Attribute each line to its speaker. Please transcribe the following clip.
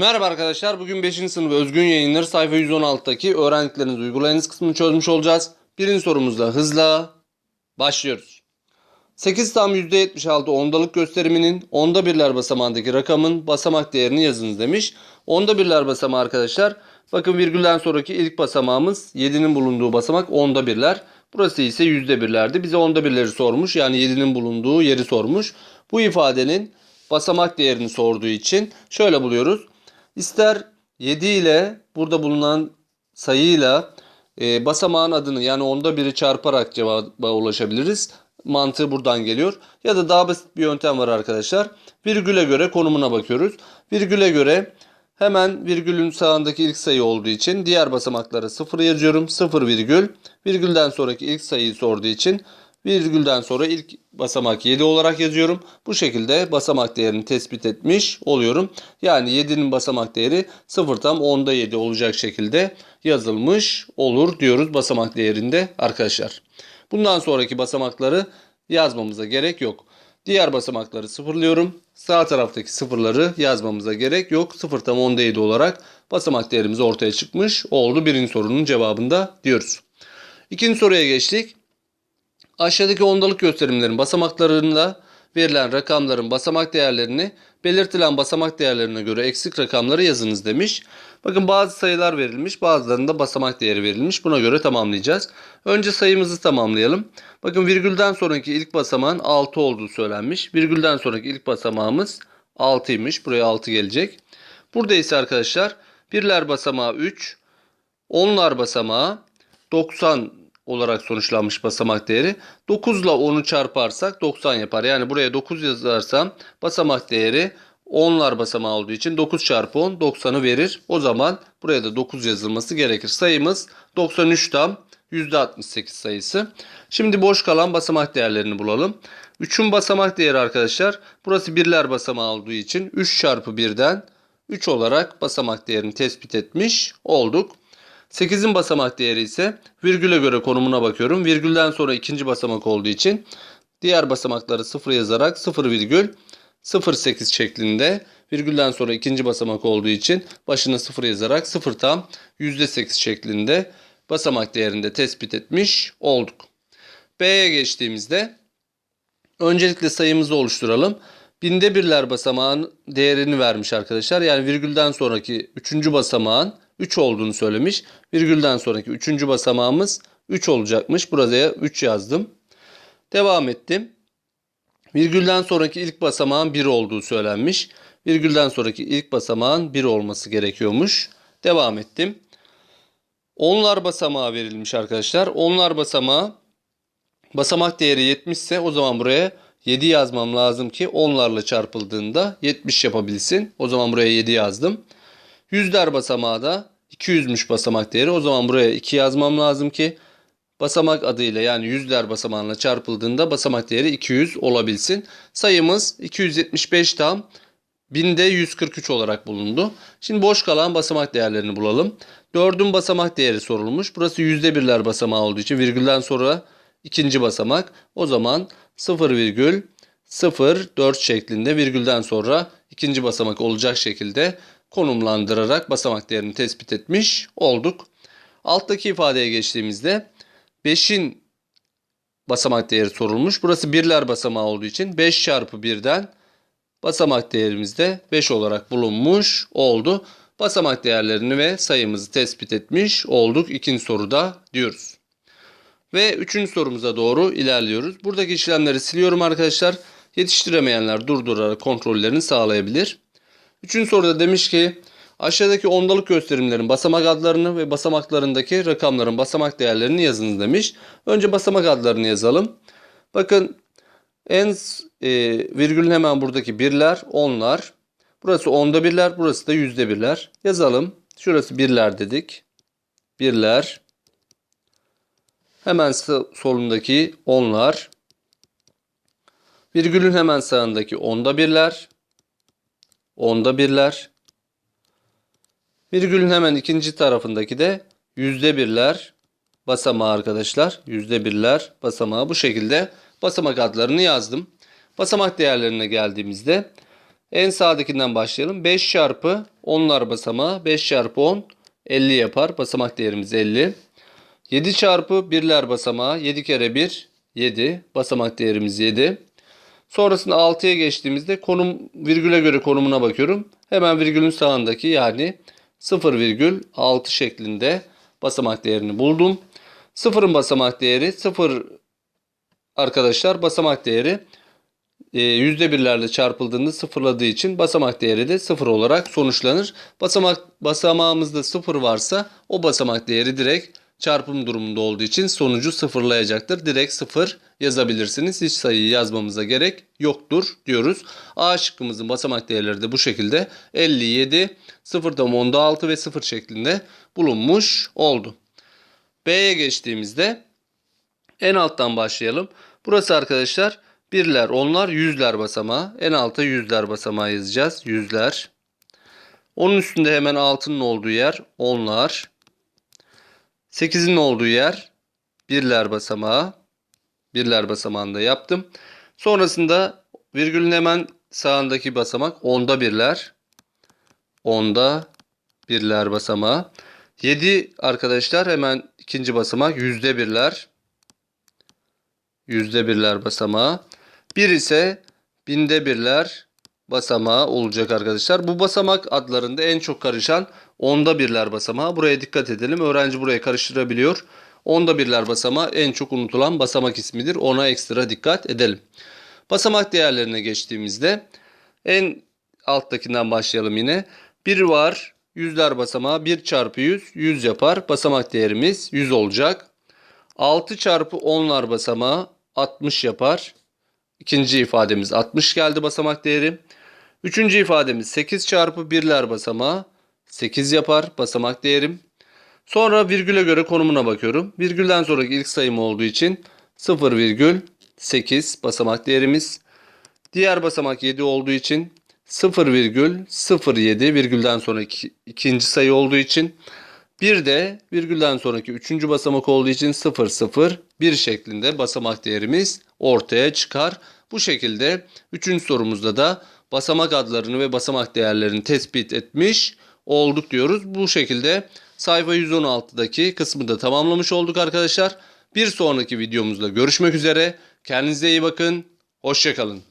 Speaker 1: Merhaba arkadaşlar. Bugün 5. sınıf özgün yayınları sayfa 116'daki öğrendiklerinizi uygulayınız kısmını çözmüş olacağız. Birinci sorumuzla hızla başlıyoruz. 8 tam %76 ondalık gösteriminin onda birler basamağındaki rakamın basamak değerini yazınız demiş. Onda birler basamağı arkadaşlar. Bakın virgülden sonraki ilk basamağımız 7'nin bulunduğu basamak onda birler. Burası ise yüzde birlerdi. Bize onda birleri sormuş. Yani 7'nin bulunduğu yeri sormuş. Bu ifadenin basamak değerini sorduğu için şöyle buluyoruz. İster 7 ile burada bulunan sayıyla e, basamağın adını yani onda biri çarparak cevaba ulaşabiliriz. Mantığı buradan geliyor. Ya da daha basit bir yöntem var arkadaşlar. Virgüle göre konumuna bakıyoruz. Virgüle göre hemen virgülün sağındaki ilk sayı olduğu için diğer basamaklara 0 yazıyorum. 0 virgül. Virgülden sonraki ilk sayıyı sorduğu için virgülden sonra ilk basamak 7 olarak yazıyorum. Bu şekilde basamak değerini tespit etmiş oluyorum. Yani 7'nin basamak değeri 0 tam 10'da 7 olacak şekilde yazılmış olur diyoruz basamak değerinde arkadaşlar. Bundan sonraki basamakları yazmamıza gerek yok. Diğer basamakları sıfırlıyorum. Sağ taraftaki sıfırları yazmamıza gerek yok. 0 tam 10'da 7 olarak basamak değerimiz ortaya çıkmış oldu. Birinci sorunun cevabında diyoruz. İkinci soruya geçtik. Aşağıdaki ondalık gösterimlerin basamaklarında verilen rakamların basamak değerlerini belirtilen basamak değerlerine göre eksik rakamları yazınız demiş. Bakın bazı sayılar verilmiş bazılarında basamak değeri verilmiş. Buna göre tamamlayacağız. Önce sayımızı tamamlayalım. Bakın virgülden sonraki ilk basamağın 6 olduğu söylenmiş. Virgülden sonraki ilk basamağımız 6'ymış. Buraya 6 gelecek. Burada ise arkadaşlar birler basamağı 3, onlar basamağı 90 olarak sonuçlanmış basamak değeri. 9 ile 10'u çarparsak 90 yapar. Yani buraya 9 yazarsam basamak değeri 10'lar basamağı olduğu için 9 çarpı 10 90'ı verir. O zaman buraya da 9 yazılması gerekir. Sayımız 93 tam %68 sayısı. Şimdi boş kalan basamak değerlerini bulalım. 3'ün basamak değeri arkadaşlar burası birler basamağı olduğu için 3 çarpı 1'den 3 olarak basamak değerini tespit etmiş olduk. 8'in basamak değeri ise virgüle göre konumuna bakıyorum. Virgülden sonra ikinci basamak olduğu için diğer basamakları 0 yazarak 0 virgül 0.8 şeklinde virgülden sonra ikinci basamak olduğu için başına 0 yazarak 0 tam %8 şeklinde basamak değerinde tespit etmiş olduk. B'ye geçtiğimizde öncelikle sayımızı oluşturalım. Binde birler basamağın değerini vermiş arkadaşlar. Yani virgülden sonraki 3. basamağın 3 olduğunu söylemiş. Virgülden sonraki 3. basamağımız 3 olacakmış. Buraya 3 yazdım. Devam ettim. Virgülden sonraki ilk basamağın 1 olduğu söylenmiş. Virgülden sonraki ilk basamağın 1 olması gerekiyormuş. Devam ettim. Onlar basamağı verilmiş arkadaşlar. Onlar basamağı basamak değeri 70 ise o zaman buraya 7 yazmam lazım ki onlarla çarpıldığında 70 yapabilsin. O zaman buraya 7 yazdım. Yüzler basamağı da 200'müş basamak değeri. O zaman buraya 2 yazmam lazım ki basamak adıyla yani yüzler basamağına çarpıldığında basamak değeri 200 olabilsin. Sayımız 275 tam binde 143 olarak bulundu. Şimdi boş kalan basamak değerlerini bulalım. 4'ün basamak değeri sorulmuş. Burası yüzde birler basamağı olduğu için virgülden sonra ikinci basamak. O zaman 0,04 şeklinde virgülden sonra ikinci basamak olacak şekilde konumlandırarak basamak değerini tespit etmiş olduk. Alttaki ifadeye geçtiğimizde 5'in basamak değeri sorulmuş. Burası birler basamağı olduğu için 5 çarpı 1'den basamak değerimiz de 5 olarak bulunmuş oldu. Basamak değerlerini ve sayımızı tespit etmiş olduk ikinci soruda diyoruz. Ve üçüncü sorumuza doğru ilerliyoruz. Buradaki işlemleri siliyorum arkadaşlar. Yetiştiremeyenler durdurarak kontrollerini sağlayabilir. Üçüncü soruda demiş ki aşağıdaki ondalık gösterimlerin basamak adlarını ve basamaklarındaki rakamların basamak değerlerini yazınız demiş. Önce basamak adlarını yazalım. Bakın en e, virgülün hemen buradaki birler, onlar. Burası onda birler, burası da yüzde birler. Yazalım. Şurası birler dedik. Birler. Hemen solundaki onlar. Virgülün hemen sağındaki onda birler. Onda birler. Virgülün hemen ikinci tarafındaki de yüzde birler basamağı arkadaşlar. Yüzde birler basamağı bu şekilde basamak adlarını yazdım. Basamak değerlerine geldiğimizde En sağdakinden başlayalım. 5 çarpı 10'lar basamağı 5 çarpı 10 50 yapar. Basamak değerimiz 50. 7 çarpı 1'ler basamağı 7 kere 1 7. Basamak değerimiz 7. Sonrasında 6'ya geçtiğimizde konum virgüle göre konumuna bakıyorum. Hemen virgülün sağındaki yani 0,6 şeklinde basamak değerini buldum. Sıfırın basamak değeri 0 arkadaşlar basamak değeri e, yüzde birlerle çarpıldığında sıfırladığı için basamak değeri de sıfır olarak sonuçlanır. Basamak basamağımızda sıfır varsa o basamak değeri direkt çarpım durumunda olduğu için sonucu sıfırlayacaktır. Direkt sıfır yazabilirsiniz. Hiç sayıyı yazmamıza gerek yoktur diyoruz. A şıkkımızın basamak değerleri de bu şekilde 57, 0,6 ve 0 şeklinde bulunmuş oldu. B'ye geçtiğimizde en alttan başlayalım. Burası arkadaşlar birler, onlar, yüzler basamağı. En alta yüzler basamağı yazacağız. Yüzler. Onun üstünde hemen altının olduğu yer onlar. 8'in olduğu yer birler basamağı. Birler basamağında yaptım. Sonrasında virgülün hemen sağındaki basamak onda birler. Onda birler basamağı. 7 arkadaşlar hemen ikinci basamak yüzde birler. Yüzde birler basamağı. 1 ise binde birler basamağı olacak arkadaşlar. Bu basamak adlarında en çok karışan onda birler basamağı. Buraya dikkat edelim. Öğrenci buraya karıştırabiliyor. Onda birler basamağı en çok unutulan basamak ismidir. Ona ekstra dikkat edelim. Basamak değerlerine geçtiğimizde en alttakinden başlayalım yine. 1 var. Yüzler basamağı 1 çarpı 100 100 yapar. Basamak değerimiz 100 olacak. 6 çarpı 10'lar basamağı 60 yapar. İkinci ifademiz 60 geldi basamak değeri. Üçüncü ifademiz 8 çarpı 1'ler basamağı 8 yapar basamak değerim. Sonra virgüle göre konumuna bakıyorum. Virgülden sonraki ilk sayım olduğu için 0,8 basamak değerimiz. Diğer basamak 7 olduğu için 0,07 virgülden sonraki ikinci sayı olduğu için bir de virgülden sonraki üçüncü basamak olduğu için 0, 0, 1 şeklinde basamak değerimiz ortaya çıkar. Bu şekilde üçüncü sorumuzda da basamak adlarını ve basamak değerlerini tespit etmiş olduk diyoruz. Bu şekilde sayfa 116'daki kısmı da tamamlamış olduk arkadaşlar. Bir sonraki videomuzda görüşmek üzere. Kendinize iyi bakın. Hoşçakalın.